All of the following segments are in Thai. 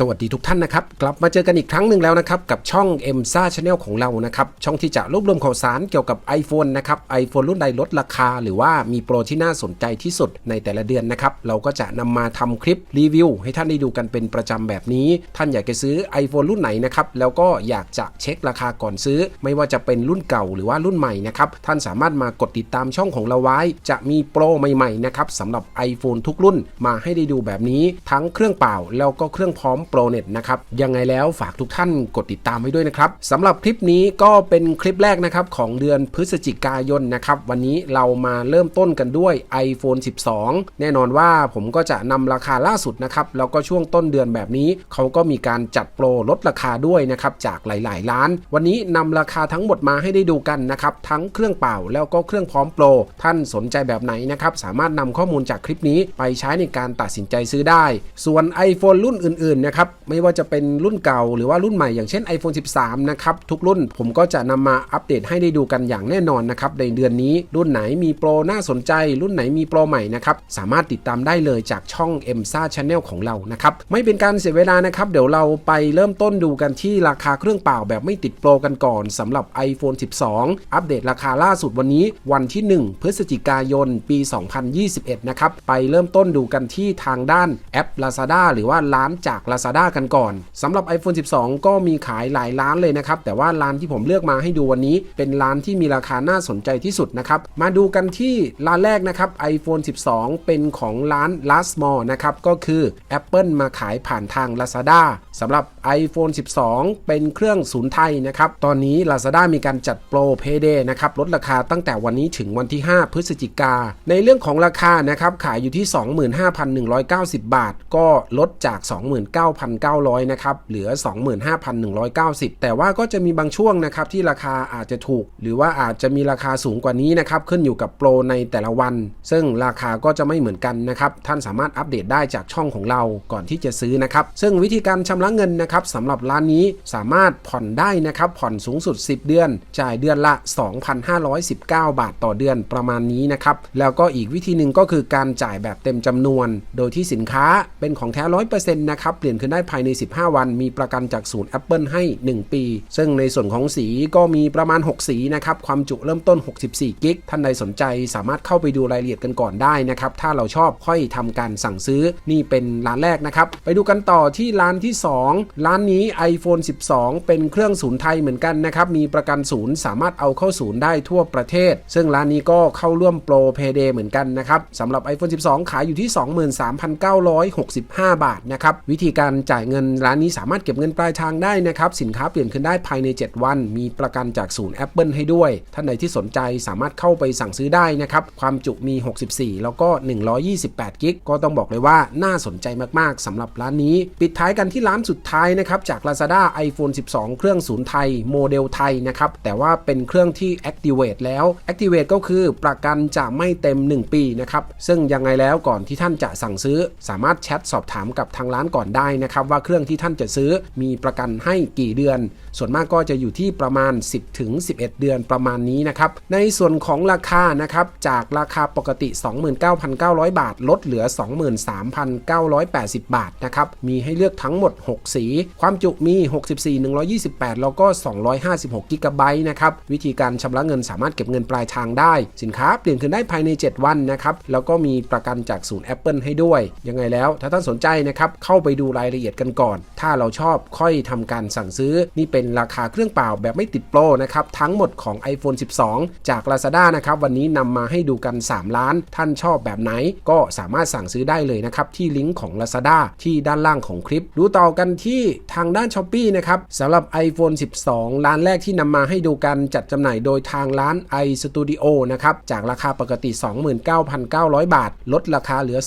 สวัสดีทุกท่านนะครับ กลับมาเจอกันอีกครั้งหนึ่งแล้วนะครับ กับช่อง m อ็มซ่าชาแนลของเรานะครับ ช่องที่จะรวบรวมข่าวสารเกี่ยวกับ iPhone นะครับ iPhone รุ่นใดลดราคา หรือว่ามีโปรที่น่าสนใจที่สุดในแต่ละเดือนนะครับ เราก็จะนำมาทำคลิปรีวิว ให้ท่านได้ดูกันเป็นประจำแบบนี้ ท่านอยากจะซื้อ iPhone รุ่นไหนนะครับ แล้วก็อยากจะเช็คราคาก่อนซื้อ ไม่ว่าจะเป็นรุ่นเก่าหรือว่ารุ่นใหม่นะครับท่านสามารถมากดติดตามช่องของเราไว้ จะมีโปรใหม่ๆนะครับสำหรับ iPhone ทุกรุ่นมาให้ได้ดูแบบนี้ ทั้งเครื่องเปล่าแล้วก็เครื่องพร้อมโปรเน็ตนะครับยังไงแล้วฝากทุกท่านกดติดตามไว้ด้วยนะครับสำหรับคลิปนี้ก็เป็นคลิปแรกนะครับของเดือนพฤศจิกายนนะครับวันนี้เรามาเริ่มต้นกันด้วย iPhone 12 แน่นอนว่าผมก็จะนำราคาล่าสุดนะครับแล้วก็ช่วงต้นเดือนแบบนี้ เขาก็มีการจัดโปรลดราคาด้วยนะครับจากหลาย ๆ ร้าน วันนี้นำราคาทั้งหมดมาให้ได้ดูกันนะครับทั้งเครื่องเป่าแล้วก็เครื่องพร้อมโปรท่านสนใจแบบไหนนะครับสามารถนำข้อมูลจากคลิปนี้ไปใช้ในการตัดสินใจซื้อได้ ส่วน iPhone รุ่นอื่น ๆนะครับ ไม่ว่าจะเป็นรุ่นเก่าหรือว่ารุ่นใหม่อย่างเช่น iPhone 13 นะครับ ทุกรุ่นผมก็จะนำมาอัปเดตให้ได้ดูกันอย่างแน่นอนนะครับ ในเดือนนี้รุ่นไหนมีโปรน่าสนใจ รุ่นไหนมีโปรใหม่นะครับ สามารถติดตามได้เลยจากช่อง m อ็มซ่าชาแนลของเรานะครับ ไม่เป็นการเสียเวลานะครับ เดี๋ยวเราไปเริ่มต้นดูกันที่ราคาเครื่องเปล่าแบบไม่ติดโปรกันก่อนสำหรับ iPhone 12 อัปเดตราคาล่าสุดวันนี้ วันที่ 1 พฤศจิกายน ปี 2021 นะครับ ไปเริ่มต้นดูกันที่ทางด้านแอป Lazada หรือว่าร้านจาก Lazada กันก่อนสำหรับ iPhone 12 ก็มีขายหลายร้านเลยนะครับ แต่ว่าร้านที่ผมเลือกมาให้ดูวันนี้ เป็นร้านที่มีราคาน่าสนใจที่สุดนะครับ มาดูกันที่ร้านแรกนะครับ iPhone 12 เป็นของร้าน Last Mall นะครับ ก็คือ Apple มาขายผ่านทาง Lazada สำหรับ iPhone 12 เป็นเครื่องศูนย์ไทยนะครับ ตอนนี้ Lazada มีการจัดโปร Payday นะครับ ลดราคาตั้งแต่วันนี้ถึงวันที่ 5 พฤศจิกา ในเรื่องของราคานะครับ ขายอยู่ที่ 25,190 บาท ก็ลดจาก 2 9 0 0 29,900นะครับเหลือ 25,190 แต่ว่าก็จะมีบางช่วงนะครับที่ราคาอาจจะถูก หรือว่าอาจจะมีราคาสูงกว่านี้นะครับขึ้นอยู่กับโปรในแต่ละวัน ซึ่งราคาก็จะไม่เหมือนกันนะครับท่านสามารถอัปเดตได้จากช่องของเราก่อนที่จะซื้อนะครับซึ่งวิธีการชำระเงินนะครับสำหรับร้านนี้สามารถผ่อนได้นะครับผ่อนสูงสุด 10 เดือน จ่ายเดือนละ 2,519 บาทต่อเดือนประมาณนี้นะครับแล้วก็อีกวิธีหนึ่งก็คือการจ่ายแบบเต็มจำนวน โดยที่สินค้าเป็นของแท้100%นะครับเปลี่ยนคืนได้ภายใน 15 วัน มีประกันจากศูนย์ Apple ให้ 1 ปี ซึ่งในส่วนของสีก็มีประมาณ 6 สีนะครับ ความจุเริ่มต้น 64 กิก ท่านใดสนใจสามารถเข้าไปดูรายละเอียดกันก่อนได้นะครับ ถ้าเราชอบค่อยทำการสั่งซื้อ นี่เป็นร้านแรกนะครับ ไปดูกันต่อที่ร้านที่ 2 ร้านนี้ iPhone 12 เป็นเครื่องศูนย์ไทยเหมือนกันนะครับ มีประกันศูนย์สามารถเอาเข้าศูนย์ได้ทั่วประเทศ ซึ่งร้านนี้ก็เข้าร่วมโปรเพเดเหมือนกันนะครับสำหรับ iPhone 12 ขายอยู่ที่ 23,965 บาทนะครับ วิธีการจ่ายเงินร้านนี้สามารถเก็บเงินปลายทางได้นะครับ สินค้าเปลี่ยนขึ้นได้ภายใน 7 วัน มีประกันจากศูนย์ Apple ให้ด้วย ท่านใดที่สนใจสามารถเข้าไปสั่งซื้อได้นะครับ ความจุมี 64 แล้วก็ 128 กิก ก็ต้องบอกเลยว่าน่าสนใจมากๆสำหรับร้านนี้ ปิดท้ายกันที่ร้านสุดท้ายนะครับ จาก Lazada iPhone 12 เครื่องศูนย์ไทย โมเดลไทยนะครับ แต่ว่าเป็นเครื่องที่ Activate แล้ว Activate ก็คือประกันจะไม่เต็ม 1 ปีนะครับ ซึ่งยังไงแล้วก่อนที่ท่านจะสั่งซื้อ สามารถแชทสอบถามกับทางร้านก่อนได้นะครับว่าเครื่องที่ท่านจะซื้อมีประกันให้กี่เดือน ส่วนมากก็จะอยู่ที่ประมาณ 10ถึง11 เดือนประมาณนี้นะครับในส่วนของราคานะครับจากราคาปกติ 29,900 บาท ลดเหลือ 23,980 บาทนะครับมีให้เลือกทั้งหมด 6 สี ความจุมี 64 128 แล้วก็ 256กิกะไบต์นะครับวิธีการชำระเงินสามารถเก็บเงินปลายทางได้ สินค้าเปลี่ยนคืนได้ภายใน 7 วันนะครับแล้วก็มีประกันจากศูนย์ Apple ให้ด้วย ยังไงแล้วถ้าท่านสนใจนะครับเข้าไปดูรายายละเอียดกันก่อน ถ้าเราชอบค่อยทำการสั่งซื้อ นี่เป็นราคาเครื่องเปล่าแบบไม่ติดโปรนะครับ ทั้งหมดของ iPhone 12 จาก Lazada นะครับ วันนี้นำมาให้ดูกัน 3 ล้าน ท่านชอบแบบไหน ก็สามารถสั่งซื้อได้เลยนะครับ ที่ลิงก์ของ Lazada ที่ด้านล่างของคลิป ดูต่อกันที่ทางด้าน s h อ p e e นะครับสำหรับ iPhone 12 ร้านแรกที่นำมาให้ดูกันจัดจำหน่ายโดยทางร้าน iStudio นะครับจากราคาปกติ 29,900 บาท ลดราคาเหลือ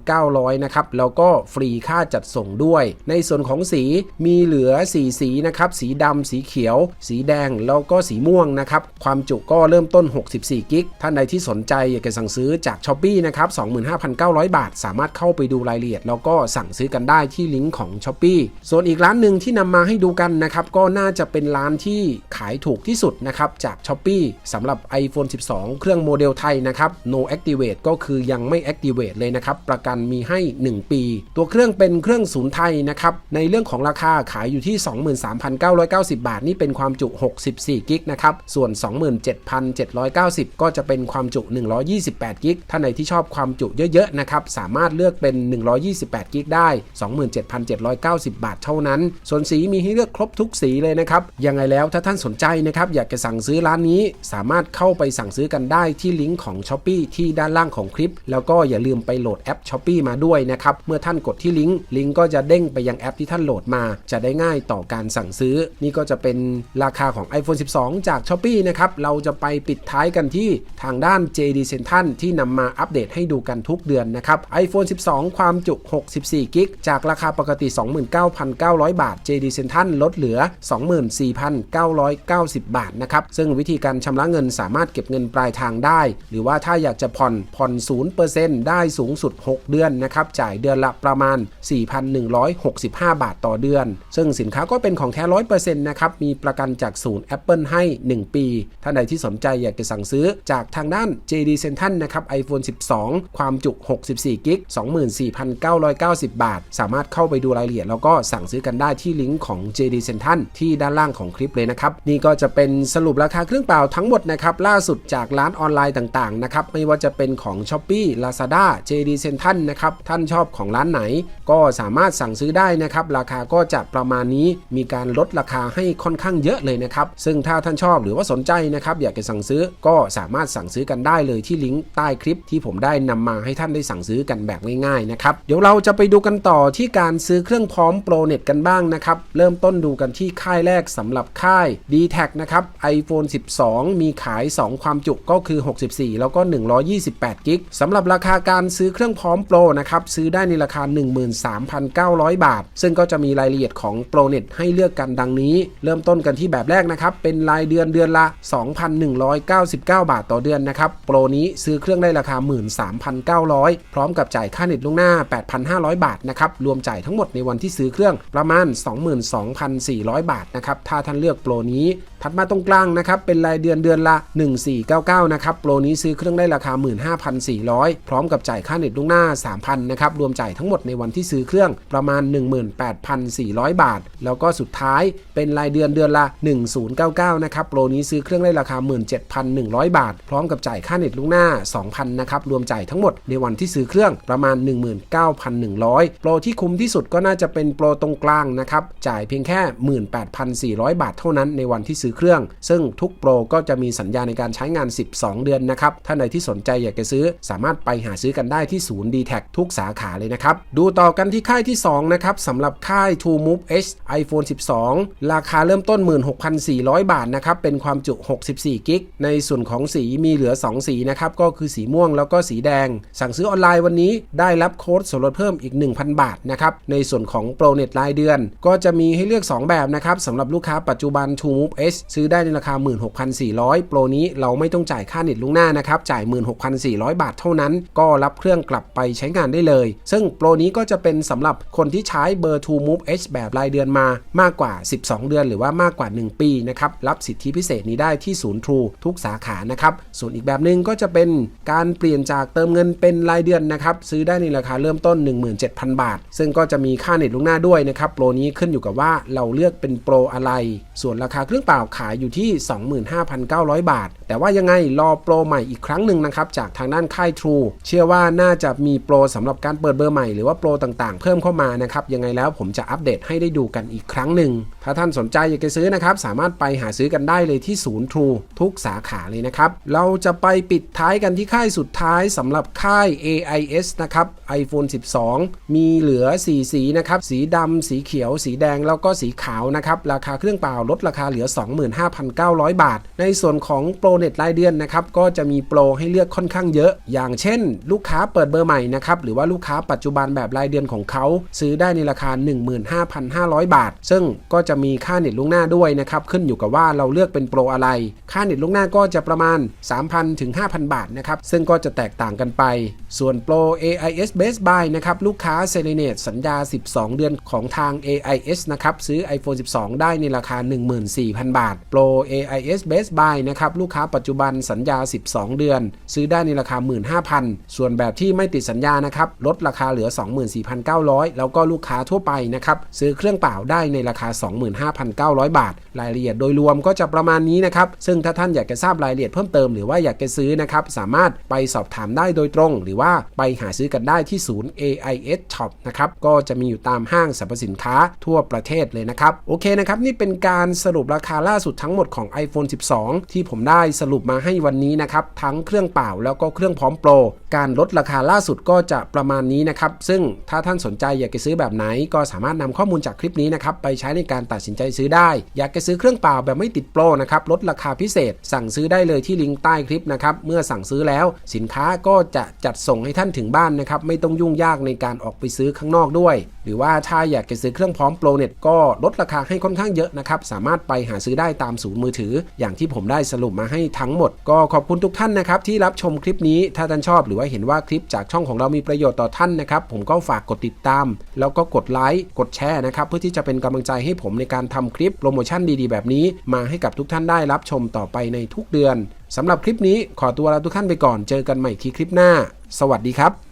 25,900 นะครับแล้วก็ฟรีค่าจัดส่งด้วย ในส่วนของสีมีเหลือ 4 สีนะครับ สีดำ สีเขียว สีแดง แล้วก็สีม่วงนะครับ ความจุก็เริ่มต้น 64 กิก ท่านใดที่สนใจอยากจะสั่งซื้อจาก s h อ p e e นะครับ 25,900 บาท สามารถเข้าไปดูรายละเอียด แล้วก็สั่งซื้อกันได้ที่ลิงก์ของ s h อ p e e ส่วนอีกร้านหนึ่งที่นำมาให้ดูกันนะครับ ก็น่าจะเป็นร้านที่ขายถูกที่สุดนะครับจาก s h อ p e e สำหรับ iPhone 12 เครื่องโมเดลไทยนะครับ no activate ก็คือยังไม่ activate เลยนะครับ ประกันมีให้ 1 ปี ตัวเครื่องเป็นเครื่องศูนย์ไทยนะครับ ในเรื่องของราคาขายอยู่ที่ 23,990 บาท นี่เป็นความจุ 64 กิกนะครับ ส่วน 27,790 ก็จะเป็นความจุ 128 กิกท่านไหนที่ชอบความจุเยอะๆนะครับ สามารถเลือกเป็น 128 กิกได้ 27,790 บาทเท่านั้น ส่วนสีมีให้เลือกครบทุกสีเลยนะครับ ยังไงแล้วถ้าท่านสนใจนะครับ อยากจะสั่งซื้อร้านนี้ สามารถเข้าไปสั่งซื้อกันได้ที่ลิงก์ของ s h อ p e e ที่ด้านล่างของคลิป แล้วก็อย่าลืมไปโหลดแอป s h อ p e e มาด้วยนะครับ เมื่อท่านกดที่ลิงก์ลิงก์ก็จะเด้งไปยังแอปที่ท่านโหลดมา จะได้ง่ายต่อการสั่งซื้อ นี่ก็จะเป็นราคาของ iPhone 12 จาก s h อ p e e นะครับ เราจะไปปิดท้ายกันที่ทางด้าน JD Central ที่นำมาอัปเดตให้ดูกันทุกเดือนนะครับ iPhone 12 ความจุ 64 กิก จากราคาปกติ 29,900 บาท JD Central ลดเหลือ 24,990 บาทนะครับ ซึ่งวิธีการชำระเงินสามารถเก็บเงินปลายทางได้ หรือว่าถ้าอยากจะผ่อนผ่อน 0%ได้สูงสุด 6 เดือนนะครับ จ่ายเดือนละประมาณ4,165 บาทต่อเดือน ซึ่งสินค้าก็เป็นของแท้ 100%นะครับ มีประกันจากศูนย์ Apple ให้ 1 ปี ท่านใดที่สนใจอยากจะสั่งซื้อจากทางด้าน JD Central นะครับ iPhone 12 ความจุ 64กิก24,990 บาท สามารถเข้าไปดูรายละเอียด แล้วก็สั่งซื้อกันได้ที่ลิงก์ของ JD Central ที่ด้านล่างของคลิปเลยนะครับ นี่ก็จะเป็นสรุปราคาเครื่องเปล่าทั้งหมดนะครับล่าสุดจากร้านออนไลน์ต่างๆนะครับไม่ว่าจะเป็นของ Shopee Lazada JD Central นะครับท่านชอบของร้านไหนก็สามารถสั่งซื้อได้นะครับ ราคาก็จะประมาณนี้มีการลดราคาให้ค่อนข้างเยอะเลยนะครับ ซึ่งถ้าท่านชอบหรือว่าสนใจนะครับอยากจะสั่งซื้อก็สามารถสั่งซื้อกันได้เลยที่ลิงก์ใต้คลิปที่ผมได้นำมาให้ท่านได้สั่งซื้อกันแบบง่ายๆนะครับเดี๋ยวเราจะไปดูกันต่อที่การซื้อเครื่องพร้อมโปรเน็ตกันบ้างนะครับเริ่มต้นดูกันที่ค่ายแรกสำหรับค่าย d t แทนะครับ iPhone 12 มีขาย 2 ความจุก็คือ 64 แล้วก็ 128 กิกสำหรับราคาการซื้อเครื่องพร้อมโปรนะครับซื้อได้ในราคา3,900 บาท ซึ่งก็จะมีรายละเอียดของโปรเน็ตให้เลือกกันดังนี้ เริ่มต้นกันที่แบบแรกนะครับ เป็นรายเดือนเดือนละ 2,199 บาทต่อเดือนนะครับ โปรนี้ซื้อเครื่องได้ราคา 13,900 พร้อมกับจ่ายค่าเน็ตล่วงหน้า 8,500 บาทนะครับ รวมจ่ายทั้งหมดในวันที่ซื้อเครื่องประมาณ 22,400 บาทนะครับ ถ้าท่านเลือกโปรนี้ ถัดมาตรงกลางนะครับเป็นรายเดือนเดือนละ 1499 นะครับโปรนี้ซื้อเครื่องได้ราคา 15,400 พร้อมกับจ่ายค่าเน็ตล่วงหน้า 3,000 นะครับรวมจ่ายทั้งหมดในวันที่ซื้อเครื่องประมาณ 18,400 บาท แล้วก็สุดท้ายเป็นรายเดือนเดือนละ 1099 นะครับโปรนี้ซื้อเครื่องได้ราคา 17,100 บาท พร้อมกับจ่ายค่าเน็ตล่วงหน้า 2,000 นะครับรวมจ่ายทั้งหมดในวันที่ซื้อเครื่องประมาณ 19,100 โปรที่คุ้มที่สุดก็น่าจะเป็นโปรตรงกลางนะครับจ่ายเพียงแค่ 18,400 บาทเท่านั้นในวันที่ซื้อเครื่อง ซึ่งทุกโปรก็จะมีสัญญาในการใช้งาน 12 เดือนนะครับ ท่านใดที่สนใจอยากจะซื้อ สามารถไปหาซื้อกันได้ที่ศูนย์ d t แททุกสาขาเลยนะครับ ดูต่อกันที่ค่ายที่ 2 นะครับสำหรับค่าย True Move H iPhone 12 ราคาเริ่มต้น 16,400 บาทนะครับ เป็นความจุ 64 กิก ในส่วนของสีมีเหลือ 2 สีนะครับ ก็คือสีม่วงแล้วก็สีแดง สั่งซื้อออนไลน์วันนี้ได้รับโค้ดส่วนลดเพิ่มอีก 1,000 บาทนะครับ ในส่วนของโปรเน็ตรายเดือน ก็จะมีให้เลือก 2 แบบนะครับสำหรับลูกค้าปัจจุบัน True Move H ซื้อได้ในราคา 16,400 โปรนี้เราไม่ต้องจ่ายค่าเน็ตล่วงหน้านะครับ จ่าย 16,400 บาทเท่านั้น ก็รับเครื่องกลับไปใช้งานได้เลย ซึ่งโปรนี้ก็จะเป็นสำหรับคนที่ใช้เบอร์ True Move H แบบรายเดือนมามากกว่า 12 เดือน หรือว่ามากกว่า 1 ปีนะครับ รับสิทธิพิเศษนี้ได้ที่ศูนย์ True ทุกสาขานะครับ ส่วนอีกแบบหนึ่งก็จะเป็นการเปลี่ยนจากเติมเงินเป็นรายเดือนนะครับซื้อได้ในราคาเริ่มต้น 17,000 บาท ซึ่งก็จะมีค่าเน็ตล่วงหน้าด้วยนะครับโปรนี้ขึ้นอยู่กับว่าเราเลือกเป็นโปรอะไร ส่วนราคาเครื่องเปล่าขายอยู่ที่ 25,900 บาท แต่ว่ายังไงรอโปรใหม่อีกครั้งหนึ่งนะครับ จากทางด้านค่าย True เชื่อว่าน่าจะมีโปรสำหรับการเปิดเบอร์ใหม่หรือว่าโปรต่างๆ เพิ่มเข้ามานะครับ ยังไงแล้วผมจะอัปเดตให้ได้ดูกันอีกครั้งหนึ่ง ถ้าท่านสนใจอยากจะซื้อนะครับ สามารถไปหาซื้อกันได้เลยที่ศูนย์ True ทุกสาขาเลยนะครับ เราจะไปปิดท้ายกันที่ค่ายสุดท้ายสำหรับค่าย AIS นะครับ iPhone 12 มีเหลือ 4 สีนะครับ สีดำสีเขียว สีแดง แล้วก็สีขาวนะครับ ราคาเครื่องเปล่าลดราคาเหลือ25,900 บาท ในส่วนของโปรเน็ตรายเดือนนะครับก็จะมีโปรให้เลือกค่อนข้างเยอะ อย่างเช่น ลูกค้าเปิดเบอร์ใหม่นะครับหรือว่าลูกค้าปัจจุบันแบบรายเดือนของเขาซื้อได้ในราคา 15,500 บาท ซึ่งก็จะมีค่าเน็ตล่วงหน้าด้วยนะครับขึ้นอยู่กับว่าเราเลือกเป็นโปรอะไร ค่าเน็ตล่วงหน้าก็จะประมาณ 3,000ถึง5,000 บาทนะครับซึ่งก็จะแตกต่างกันไป ส่วนโปร AIS Best Buy นะครับลูกค้าเซเลเนตสัญญา 12 เดือนของทาง AIS นะครับซื้อ iPhone 12 ได้ในราคา 14,000 บาทโปร AIS Best Buy นะครับ ลูกค้าปัจจุบันสัญญา 12 เดือน ซื้อได้ในราคา 15,000 ส่วนแบบที่ไม่ติดสัญญานะครับ ลดราคาเหลือ25,900 แล้วก็ลูกค้าทั่วไปนะครับ ซื้อเครื่องเปล่าได้ในราคา 25,900 บาท รายละเอียดโดยรวมก็จะประมาณนี้นะครับ ซึ่งถ้าท่านอยากจะทราบรายละเอียดเพิ่มเติมหรือว่าอยากจะซื้อนะครับสามารถไปสอบถามได้โดยตรง หรือว่าไปหาซื้อกันได้ที่ศูนย์ AIS Shop นะครับก็จะมีอยู่ตามห้างสรรพสินค้าทั่วประเทศเลยนะครับโอเคนะครับนี่เป็นการสรุปราคาล่าาสุดทั้งหมดของ iPhone 12 ที่ผมได้สรุปมาให้วันนี้นะครับทั้งเครื่องเปล่าแล้วก็เครื่องพร้อมโปร การลดราคาล่าสุดก็จะประมาณนี้นะครับ ซึ่งถ้าท่านสนใจอยากจะซื้อแบบไหน ก็สามารถนำข้อมูลจากคลิปนี้นะครับไปใช้ในการตัดสินใจซื้อได้ อยากจะซื้อเครื่องเปล่าแบบไม่ติดโปรนะครับลดราคาพิเศษ สั่งซื้อได้เลยที่ลิงก์ใต้คลิปนะครับเมื่อสั่งซื้อแล้วสินค้าก็จะจัดส่งให้ท่านถึงบ้านนะครับไม่ต้องยุ่งยากในการออกไปซื้อข้างนอกด้วย หรือว่าถ้าอยากจะซื้อเครื่องพร้อมโปรเน็ตก็ลดราคาให้ค่อนข้างเยอะนะครับสามารถไปหาซื้อได้ตามศูนย์มือถือ อย่างที่ผมได้สรุปมาให้ทั้งหมด ก็ขอบคุณทุกท่านนะครับที่รับชมคลิปนี้ถ้าท่านชอบหรือว่าเห็นว่าคลิปจากช่องของเรามีประโยชน์ต่อท่านนะครับผมก็ฝากกดติดตาม แล้วก็กดไลค์กดแชร์นะครับเพื่อที่จะเป็นกำลังใจให้ผมในการทำคลิปโปรโมชั่นดีๆ แบบนี้ มาให้กับทุกท่านได้รับชมต่อไปในทุกเดือนสำหรับคลิปนี้ขอตัวลาทุกท่านไปก่อนเจอกันใหม่ที่คลิปหน้า สวัสดีครับ